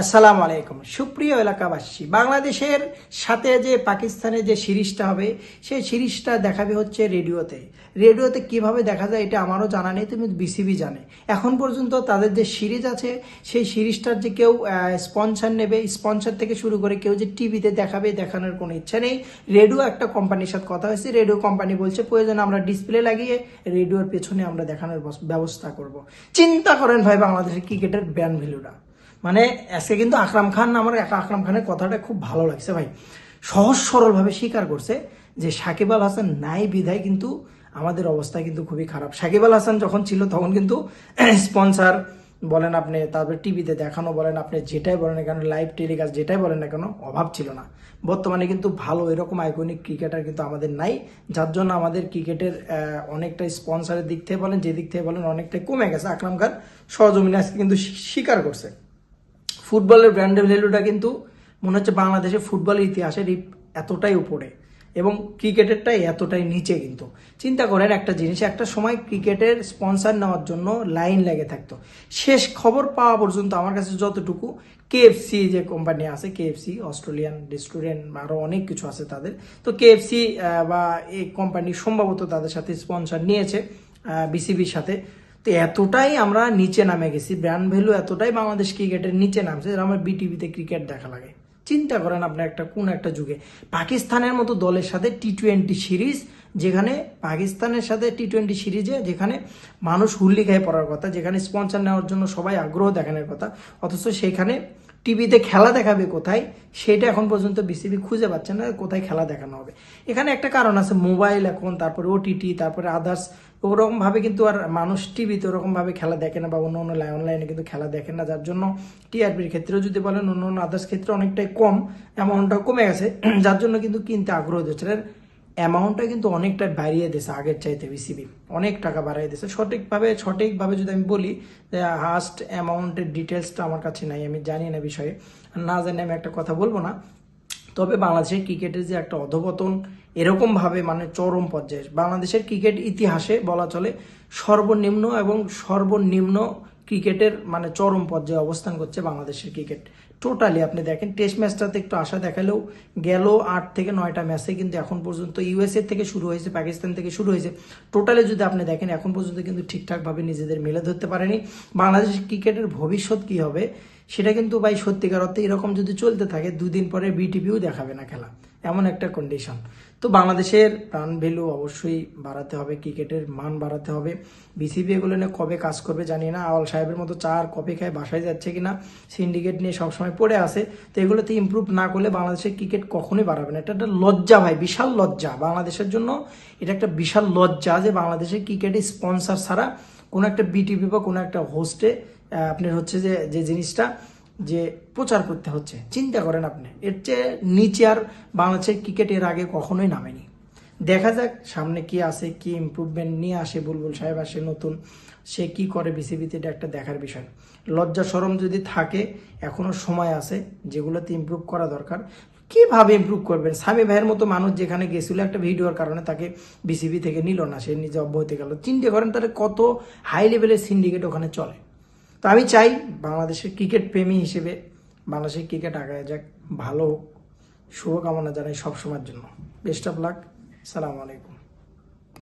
আসসালামু আলাইকুম। সুপ্রিয় এলাকাবাসী, বাংলাদেশের সাথে যে পাকিস্তানের যে সিরিজটা হবে, সেই সিরিজটা দেখাবে হচ্ছে রেডিওতে। রেডিওতে কীভাবে দেখা যায় এটা আমারও জানা নেই, তুমি বিসিবি জানে। এখন পর্যন্ত তাদের যে সিরিজ আছে, সেই সিরিজটার যে কেউ স্পন্সার নেবে, স্পন্সার থেকে শুরু করে কেউ যে টিভিতে দেখাবে, দেখানোর কোনো ইচ্ছা নেই। রেডিও একটা কোম্পানির সাথে কথা হয়েছে, রেডিও কোম্পানি বলছে, প্রয়োজন আমরা ডিসপ্লে লাগিয়ে রেডিওর পেছনে আমরা দেখানোর ব্যবস্থা করব। চিন্তা করেন ভাই বাংলাদেশের ক্রিকেটের ব্যান ভ্যালুটা মানে আজকে কিন্তু আকরাম খান আমার এক আকরাম খানের কথাটা খুব ভালো লাগছে ভাই। সহজ সরলভাবে স্বীকার করছে যে সাকিব আল হাসান নাই বিধায় কিন্তু আমাদের অবস্থা কিন্তু খুবই খারাপ। সাকিব আল হাসান যখন ছিল তখন কিন্তু স্পন্সার বলেন আপনি, তারপরে টিভিতে দেখানো বলেন আপনি, যেটাই বলেন না কেন লাইভ টেলিকাস্ট যেটাই বলেন না কেন, অভাব ছিল না। বর্তমানে কিন্তু ভালো এরকম আইকনিক ক্রিকেটার কিন্তু আমাদের নাই, যার জন্য আমাদের ক্রিকেটের অনেকটা স্পন্সারের দিক থেকে বলেন যে দিক থেকে বলেন অনেকটাই কমে গেছে। আকরাম খান সহজমিনে আজকে কিন্তু স্বীকার করছে। ফুটবলের ব্র্যান্ড ভ্যালুটা কিন্তু মনে হচ্ছে বাংলাদেশের ফুটবলের ইতিহাসের এতটাই উপরে। এবং ক্রিকেটেরটাই এতটাই নিচে কিন্তু। চিন্তা করেন একটা জিনিস, একটা সময় ক্রিকেটের স্পন্সার নেওয়ার জন্য লাইন লেগে থাকতো। শেষ খবর পাওয়া পর্যন্ত আমার কাছে যতটুকু কেএফসি যে কোম্পানি আছে কেএফসি অস্ট্রেলিয়ান রেস্টুরেন্ট আরও অনেক কিছু আছে তাদের। তো কেএফসি বা এই কোম্পানি সম্ভবত তাদের সাথে স্পন্সার নিয়েছে বিসিবির সাথে। তো এতটাই আমরা নিচে নামে গেছি ব্র্যান্ড ভ্যালু এতটাই বাংলাদেশ ক্রিকেটের নিচে নামছে, যেটা আমার বিটিভিতে ক্রিকেট দেখা লাগে। চিন্তা করেন আপনি একটা, কোন একটা যুগে। পাকিস্তানের মতো দলের সাথে টি টোয়েন্টি সিরিজ যেখানে পাকিস্তানের সাথে টি টোয়েন্টি সিরিজে যেখানে মানুষ হুল্লি পড়ার কথা, যেখানে স্পন্সার নেওয়ার জন্য সবাই আগ্রহ দেখানোর কথা, অথচ সেখানে টিভিতে খেলা দেখাবে কোথায়, সেটা এখন পর্যন্ত বিসিবি খুঁজে পাচ্ছে না, কোথায় খেলা দেখানো হবে। এখানে একটা কারণ আছে, মোবাইল এখন, তারপরে ওটিটি তারপরে আদার্স ওরকমভাবে কিন্তু আর মানুষ টিভিতে ওরকমভাবে খেলা দেখে না বা অন্য অন্য অনলাইনে কিন্তু খেলা দেখে না, যার জন্য টিআরপির ক্ষেত্রেও যদি বলেন, অন্য অন্য আদার্স ক্ষেত্রে অনেকটাই কম অ্যামাউন্টটা কমে গেছে, যার জন্য কিন্তু কিনতে আগ্রহ দিচ্ছে। অ্যামাউন্টটা কিন্তু অনেকটা বাড়িয়ে দিয়েছে, আগের চাইতে বিসিবি অনেক টাকা বাড়িয়ে দিয়েছে। সঠিকভাবে সঠিকভাবে যদি আমি বলি, যে হাস্ট অ্যামাউন্টের ডিটেলসটা আমার কাছে নাই, আমি জানি না বিষয়ে। না জানি আমি একটা কথা বলব না। তবে বাংলাদেশের ক্রিকেটের যে একটা অধপতন, এরকমভাবে মানে চরম পর্যায়ে। বাংলাদেশের ক্রিকেট ইতিহাসে বলা চলে, সর্বনিম্ন এবং সর্বনিম্ন ক্রিকেটের মানে চরম পর্যায়ে অবস্থান করছে বাংলাদেশের ক্রিকেট। টোটালি আপনি দেখেন টেস্ট ম্যাচটাতে একটু আশা দেখালেও গেল আট থেকে নয়টা ম্যাচে কিন্তু এখন পর্যন্ত ইউএসএ থেকে শুরু হয়েছে পাকিস্তান থেকে শুরু হয়েছে। টোটালি যদি আপনি দেখেন, এখন পর্যন্ত কিন্তু ঠিকঠাকভাবে নিজেদের মেলে ধরতে পারেনি। বাংলাদেশের ক্রিকেটের ভবিষ্যৎ কি হবে, সেটা কিন্তু ভাই সত্যিকার অর্থে এরকম যদি চলতে থাকে, দুদিন পরে বিটিভিও দেখাবে না খেলা। এমন একটা কন্ডিশন তো বাংলাদেশের প্রাণ ভ্যালু অবশ্যই বাড়াতে হবে, ক্রিকেটের মান বাড়াতে হবে। বিসিবি এগুলো নিয়ে কবে কাজ করবে জানি না। আওয়াল সাহেবের মতো চার কপি খায়, বাসায় যাচ্ছে কিনা সিন্ডিকেট নিয়ে সবসময় পড়ে আসে তো এগুলোতে ইমপ্রুভ না করলে বাংলাদেশের ক্রিকেট কখনোই বাড়াবে না। এটা একটা লজ্জা ভাই, বিশাল লজ্জা। বাংলাদেশের জন্য এটা একটা বিশাল লজ্জা যে বাংলাদেশের ক্রিকেটের স্পন্সার ছাড়া কোনো একটা বিটিভি বা কোনো একটা হোস্টে আপনার হচ্ছে যে যে জিনিসটা যে প্রচার করতে হচ্ছে। চিন্তা করেন আপনি, এর চেয়ে নিচে আর বাংলাদেশের ক্রিকেট এর আগে কখনোই নামেনি। দেখা যাক সামনে কি আসে কি ইমপ্রুভমেন্ট নিয়ে আসে বুলবুল সাহেব আসে নতুন। সে কি করে বিসিবিতে এটা একটা দেখার বিষয়। লজ্জা সরম যদি থাকে, এখনও সময় আছে, যেগুলোতে ইমপ্রুভ করা দরকার। কীভাবে ইমপ্রুভ করবেন? স্বামী ভাইয়ের মতো মানুষ যেখানে গেছিল একটা ভিডিওর কারণে তাকে বিসিবি থেকে নিল না, সে নিজে অব্যাহতি গেল। চিন্তা করেন তাহলে কত হাই লেভেলের সিন্ডিকেট ওখানে চলে। তো আমি চাই বাংলাদেশের ক্রিকেট প্রেমী হিসেবে বাংলাদেশের ক্রিকেট আগায় যাক, ভালো হোক। শুভকামনা জানাই সবসময়ের জন্য। বেস্ট অফ লাক সালাম আলাইকুম।